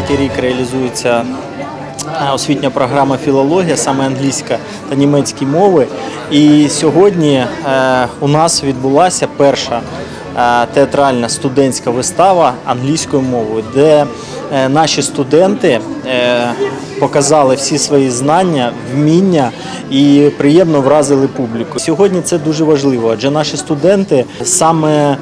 третій рік реалізується е, освітня програма філологія, саме англійська та німецькі мови. І сьогодні е, у нас відбулася перша е, театральна студентська вистава англійською мовою, де наші студенти показали всі свої знання, вміння і приємно вразили публіку. Сьогодні це дуже важливо, адже наші студенти саме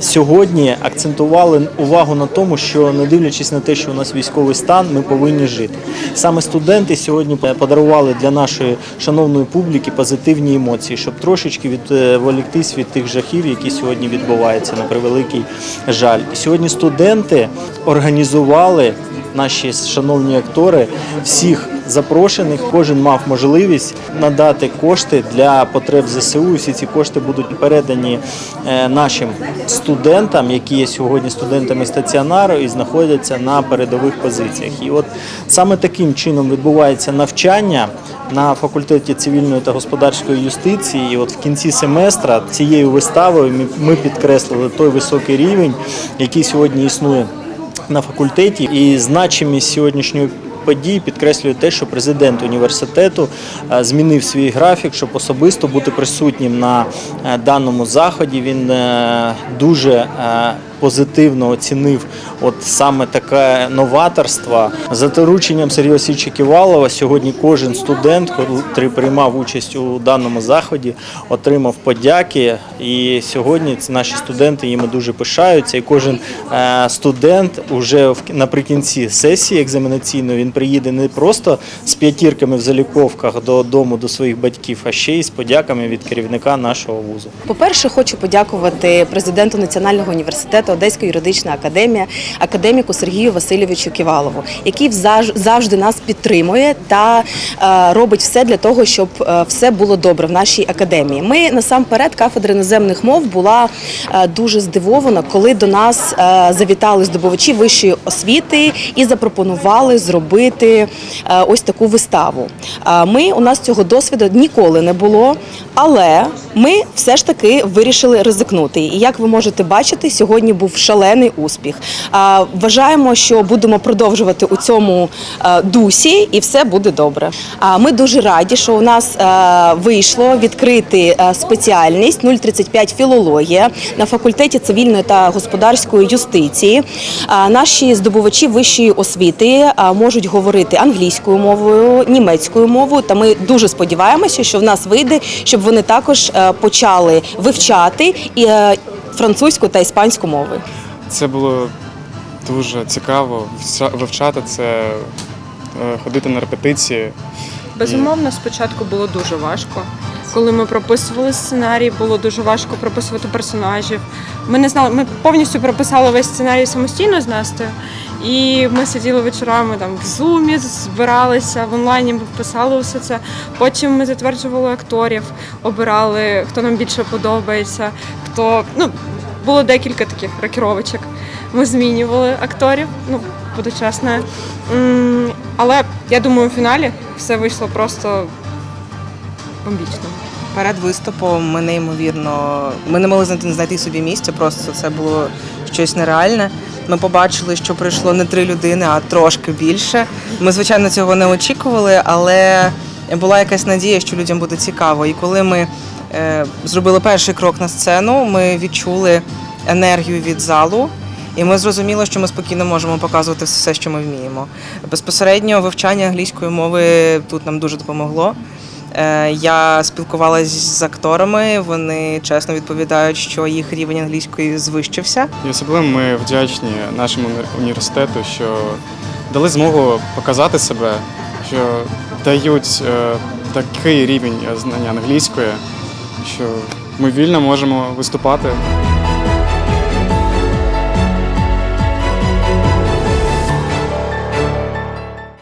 сьогодні акцентували увагу на тому, що не дивлячись на те, що у нас військовий стан, ми повинні жити. Саме студенти сьогодні подарували для нашої шановної публіки позитивні емоції, щоб трошечки відволіктись від тих жахів, які сьогодні відбуваються на превеликий жаль. Сьогодні студенти організували наші шановні актори всіх запрошених. Кожен мав можливість надати кошти для потреб ЗСУ. Всі ці кошти будуть передані е, нашим студентам, які є сьогодні студентами стаціонару і знаходяться на передових позиціях. І от саме таким чином відбувається навчання на факультеті цивільної та господарської юстиції. І от в кінці семестра цією виставою ми підкреслили той високий рівень, який сьогодні існує на факультеті. І значимість сьогоднішньої події підкреслює те, що президент університету е, змінив свій графік, щоб особисто бути присутнім на е, даному заході. Він е, дуже позитивно оцінив от саме таке новаторство. За дорученням Сергія Васильовича Ківалова сьогодні кожен студент, який приймав участь у даному заході, отримав подяки. І сьогодні наші студенти їм дуже пишаються. І кожен е, студент уже наприкінці сесії екзаменаційної він приїде не просто з п'ятірками в заліковках додому до своїх батьків, а ще й з подяками від керівника нашого вузу. По-перше, хочу подякувати президенту Національного університету Одеська юридична академія, академіку Сергію Васильовичу Ківалову, який завжди нас підтримує та е, робить все для того, щоб е, все було добре в нашій академії. Ми насамперед кафедра іноземних мов була е, дуже здивована, коли до нас завітали здобувачі вищої освіти і запропонували зробити ось таку виставу. Ми у нас цього досвіду ніколи не було, але ми все ж таки вирішили ризикнути. І як ви можете бачити, сьогодні був шалений успіх. Вважаємо, що будемо продовжувати у цьому е, дусі, і все буде добре. Ми дуже раді, що у нас е, вийшло відкрити е, спеціальність 035 філологія на факультеті цивільної та господарської юстиції. Наші здобувачі вищої освіти можуть говорити англійською мовою, німецькою мовою. Та ми дуже сподіваємося, що в нас вийде, щоб вони також почали вивчати і французьку та іспанську мови. Це було дуже цікаво вивчати це, е, ходити на репетиції. Безумовно, спочатку було дуже важко. Коли ми прописували сценарій, було дуже важко прописувати персонажів. Ми не знали, ми повністю прописали весь сценарій самостійно з Настею. І ми сиділи вечорами там в зумі, збиралися в онлайні, писали усе це. Потім ми затверджували акторів, обирали, хто нам більше подобається, хто ну було декілька таких рокіровочок. Ми змінювали акторів. Ну буду чесна. Але я думаю, у фіналі все вийшло просто бомбічно. Перед виступом ми неймовірно ми не могли знайти собі місця, просто це було щось нереальне. Ми побачили, що прийшло не три людини, а трошки більше. Ми, звичайно, цього не очікували, але була якась надія, що людям буде цікаво. І коли ми е, зробили перший крок на сцену, ми відчули енергію від залу. І ми зрозуміли, що ми спокійно можемо показувати все, що ми вміємо. Безпосередньо вивчання англійської мови тут нам дуже допомогло. Е, Я спілкувалася з акторами. Вони чесно відповідають, що їх рівень англійської звищився. І особливо ми вдячні нашому університету, що дали змогу показати себе, що дають е, такий рівень знання англійської, що ми вільно можемо виступати.